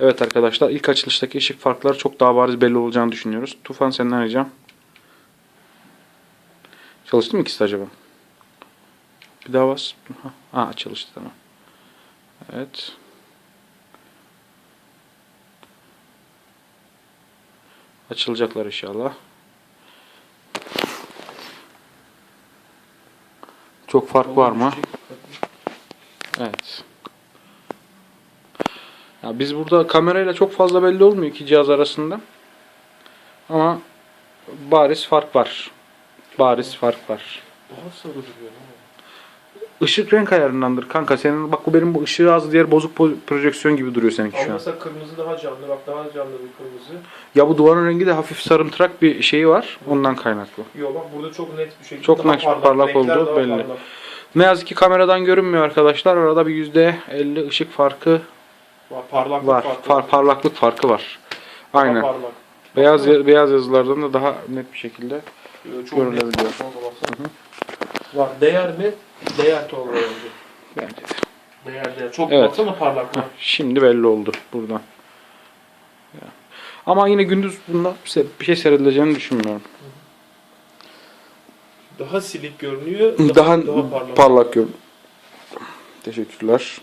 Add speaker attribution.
Speaker 1: Evet arkadaşlar ilk açılıştaki ışık farkları çok daha bariz belli olacağını düşünüyoruz. Tufan senden ricam. Çalıştı mı ikisi acaba? Bir daha bas. Ha çalıştı tamam. Evet. Açılacaklar inşallah. Çok fark var mı? Evet. Ya biz burada kamerayla çok fazla belli olmuyor iki cihaz arasında. Ama bariz fark var. Bariz fark var.
Speaker 2: Daha sarı duruyor. ama.
Speaker 1: Işık renk ayarındandır kanka. Senin bak bu benim bu ışığı az diğer bozuk po- projeksiyon gibi duruyor seninki
Speaker 2: Ama
Speaker 1: şu an.
Speaker 2: mesela kırmızı daha canlı. Bak daha canlı bir kırmızı.
Speaker 1: Ya bu duvarın rengi de hafif sarımtırak bir şeyi var. Ondan kaynaklı.
Speaker 2: Yok bak burada çok net bir şekilde
Speaker 1: Çok
Speaker 2: daha
Speaker 1: net, parlak
Speaker 2: renkler
Speaker 1: olduğu
Speaker 2: daha
Speaker 1: belli.
Speaker 2: parlak.
Speaker 1: Ne yazık ki kameradan görünmüyor arkadaşlar. Arada bir %50 ışık farkı
Speaker 2: parlaklık
Speaker 1: var.
Speaker 2: farkı
Speaker 1: Far, parlaklık farkı var.
Speaker 2: Daha
Speaker 1: Aynen.
Speaker 2: parlak.
Speaker 1: Beyaz beyaz yazılardan da daha net bir şekilde
Speaker 2: Ee, Çok
Speaker 1: Görülebiliyor.
Speaker 2: Var değer mi? Değer Tolga bence.
Speaker 1: bence de.
Speaker 2: Değer değer. Çok
Speaker 1: Evet.
Speaker 2: baksana parlak var.
Speaker 1: Şimdi belli oldu buradan. Ya. Ama yine gündüz bunda bir şey seyredileceğini düşünmüyorum.
Speaker 2: Daha silik görünüyor.
Speaker 1: Daha,
Speaker 2: parlak.
Speaker 1: parlak gör. Teşekkürler.